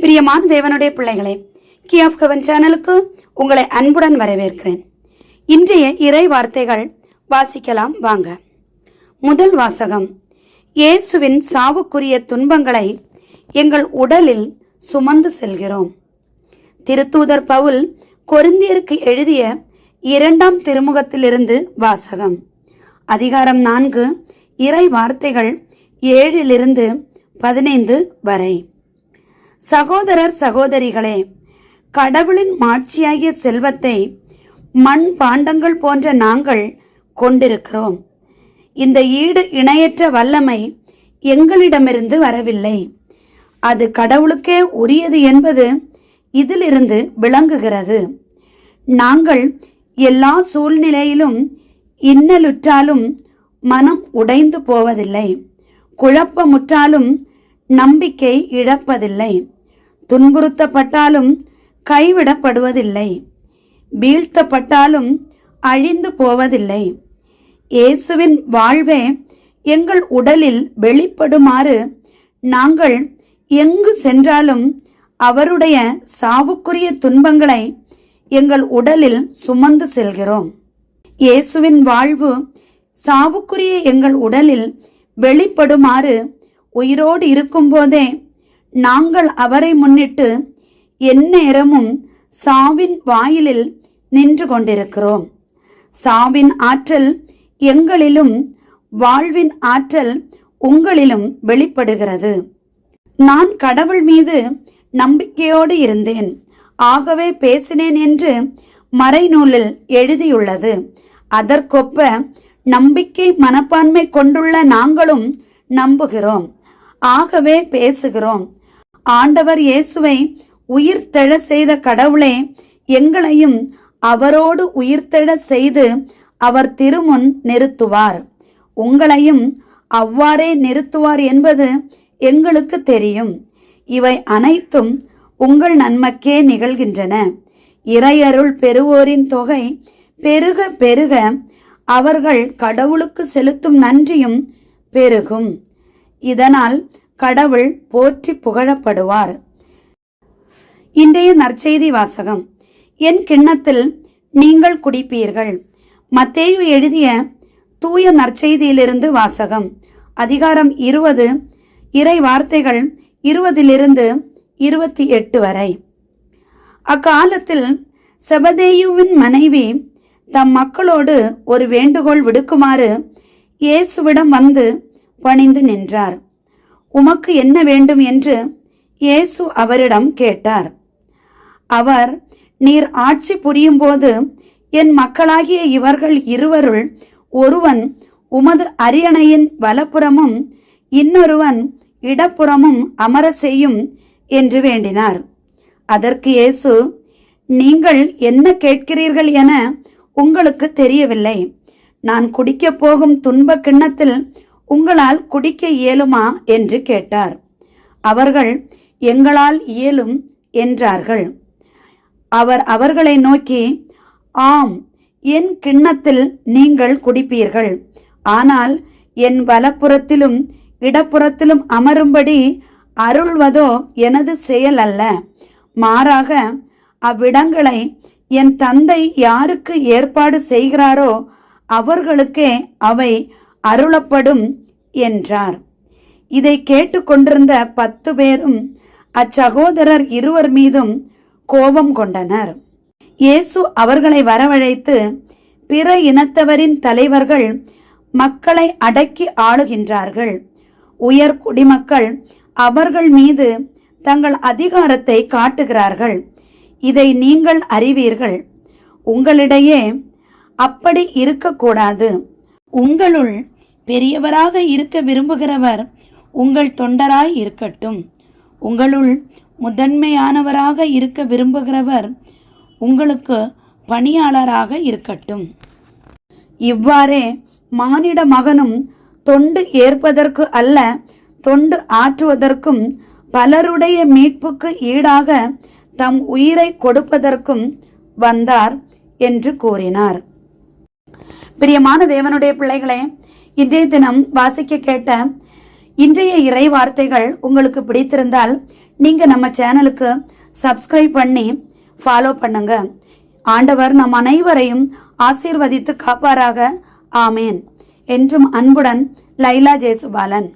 பிரியமான தேவனுடைய பிள்ளைகளே கி ஆஃப் கவன் சேனலுக்கு உங்களை அன்புடன் வரவேற்கிறேன். இன்றைய இறை வார்த்தைகள் வாசிக்கலாம் வாங்க. முதல் வாசகம் இயேசுவின் சாவுக்குரிய துன்பங்களை எங்கள் உடலில் சுமந்து செல்கிறோம். திருத்தூதர் பவுல் கொருந்தியருக்கு எழுதிய இரண்டாம் திருமுகத்திலிருந்து வாசகம். அதிகாரம் நான்கு இறை வார்த்தைகள் ஏழிலிருந்து பதினைந்து வரை. சகோதரர் சகோதரிகளே கடவுளின் மாட்சியாகிய செல்வத்தை மண் பாண்டங்கள் போன்ற நாங்கள் கொண்டிருக்கிறோம். இந்த ஈடு இணையற்ற வல்லமை எங்களிடமிருந்து வரவில்லை. அது கடவுளுக்கே உரியது என்பது இதிலிருந்து விளங்குகிறது. நாங்கள் எல்லா சூழ்நிலையிலும் இன்னலுற்றாலும் மனம் உடைந்து போவதில்லை. குழப்பமுற்றாலும் நம்பிக்கை இழப்பதில்லை. துன்புறுத்தப்பட்டாலும் கைவிடப்படுவதில்லை. வீழ்த்தப்பட்டாலும் அழிந்து போவதில்லை. இயேசுவின் வாழ்வே எங்கள் உடலில் வெளிப்படுமாறு நாங்கள் எங்கு சென்றாலும் அவருடைய சாவுக்குரிய துன்பங்களை எங்கள் உடலில் சுமந்து செல்கிறோம். இயேசுவின் வாழ்வு சாவுக்குரிய எங்கள் உடலில் வெளிப்படுமாறு உயிரோடு இருக்கும்போதே நாங்கள் அவரை முன்னிட்டு எந்நேரமும் சாவின் வாயிலில் நின்று கொண்டிருக்கிறோம். சாவின் ஆற்றல் எங்களிலும் வாழ்வின் ஆற்றல் உங்களிலும் வெளிப்படுகிறது. நான் கடவுள் மீது நம்பிக்கையோடு இருந்தேன். ஆகவே பேசினேன் என்று மறைநூலில் எழுதியுள்ளது. அதற்கொப்ப நம்பிக்கை மனப்பான்மை கொண்டுள்ள நாங்களும் நம்புகிறோம். ஆகவே பேசுகிறோம். ஆண்டவர் இயேசுவை உயிர்த்தெழ செய்த கடவுளே எங்களையும் அவரோடு உயிர்த்தெழ செய்து அவர் திருமுன் நிறுத்துவார். உங்களையும் அவ்வாறே நிறுத்துவார் என்பது எங்களுக்கு தெரியும். இவை அனைத்தும் உங்கள் நன்மக்கே நிகழ்கின்றன. இறையருள் பெறுவோரின் தொகை பெருக பெருக அவர்கள் கடவுளுக்கு செலுத்தும் நன்றியும் பெருகும். இதனால் கடவுள் போற்றி புகழப்படுவார். இன்றைய நற்செய்தி வாசகம். என் கிண்ணத்தில் நீங்கள் குடிப்பீர்கள். மத்தேயு எழுதிய தூய நற்செய்தியிலிருந்து வாசகம். அதிகாரம் இருபது இறை வார்த்தைகள் இருபதிலிருந்து இருபத்தி எட்டு வரை. அக்காலத்தில் செபதேயுவின் மனைவி தம் மக்களோடு ஒரு வேண்டுகோள் விடுக்குமாறு இயேசுவிடம் வந்து பணிந்து நின்றார். உமக்கு என்ன வேண்டும்? என்று இயேசு அவரிடம் கேட்டார். அவர் நீர் ஆட்சி புரியும்போது என் மக்களாகிய இவர்கள் இருவருள் ஒருவன் உமது அரியணையின் வலப்புறமும் இன்னொருவன் இடப்புறமும் அமர செய்யும் என்று வேண்டினார். அதற்கு இயேசு நீங்கள் என்ன கேட்கிறீர்கள் என உங்களுக்கு தெரியவில்லை. நான் குடிக்கப் போகும் துன்ப கிண்ணத்தில் உங்களால் குடிக்க இயலுமா என்று கேட்டார். அவர்கள் எங்களால் இயலும் என்றார்கள். அவர் அவர்களை நோக்கி ஆம் என் கிண்ணத்தில் நீங்கள் குடிப்பீர்கள். ஆனால் என் வலப்புறத்திலும் இடப்புறத்திலும் அமரும்படி அருள்வதோ எனது செயல் அல்ல. மாறாக அவ்விடங்களை என் தந்தை யாருக்கு ஏற்பாடு செய்கிறாரோ அவர்களுக்கே அவை அருளப்படும் என்றார். இதை கேட்டுக்கொண்டிருந்த பத்து பேரும் அச்சகோதரர் இருவர் மீதும் கோபம் கொண்டனர். இயேசு அவர்களை வரவழைத்து பிற இனத்தவரின் தலைவர்கள் மக்களை அடக்கி ஆளுகின்றார்கள். உயர் குடிமக்கள் அவர்கள் மீது தங்கள் அதிகாரத்தை காட்டுகிறார்கள். இதை நீங்கள் அறிவீர்கள். உங்களிடையே அப்படி இருக்கக்கூடாது. உங்களுள் பெரியவராக இருக்க விரும்புகிறவர் உங்கள் தொண்டராய் இருக்கட்டும். உங்களுள் முதன்மையானவராக இருக்க விரும்புகிறவர் உங்களுக்கு பணியாளராக இருக்கட்டும். இவ்வாறே மானிட மகனும் தொண்டு ஏற்பதற்கு அல்ல தொண்டு ஆற்றுவதற்கும் பலருடைய மீட்புக்கு ஈடாக தம் உயிரை கொடுப்பதற்கும் வந்தார் என்று கூறினார். பிரியமான தேவனுடைய பிள்ளைகளே இன்றைய தினம் வாசிக்க கேட்ட இன்றைய இறை வார்த்தைகள் உங்களுக்கு பிடித்திருந்தால் நீங்க நம்ம சேனலுக்கு சப்ஸ்கிரைப் பண்ணி ஃபாலோ பண்ணுங்க. ஆண்டவர் நம் அனைவரையும் ஆசீர்வதித்து காப்பாராக. ஆமேன். என்றும் அன்புடன் லைலா ஜேசுபாலன்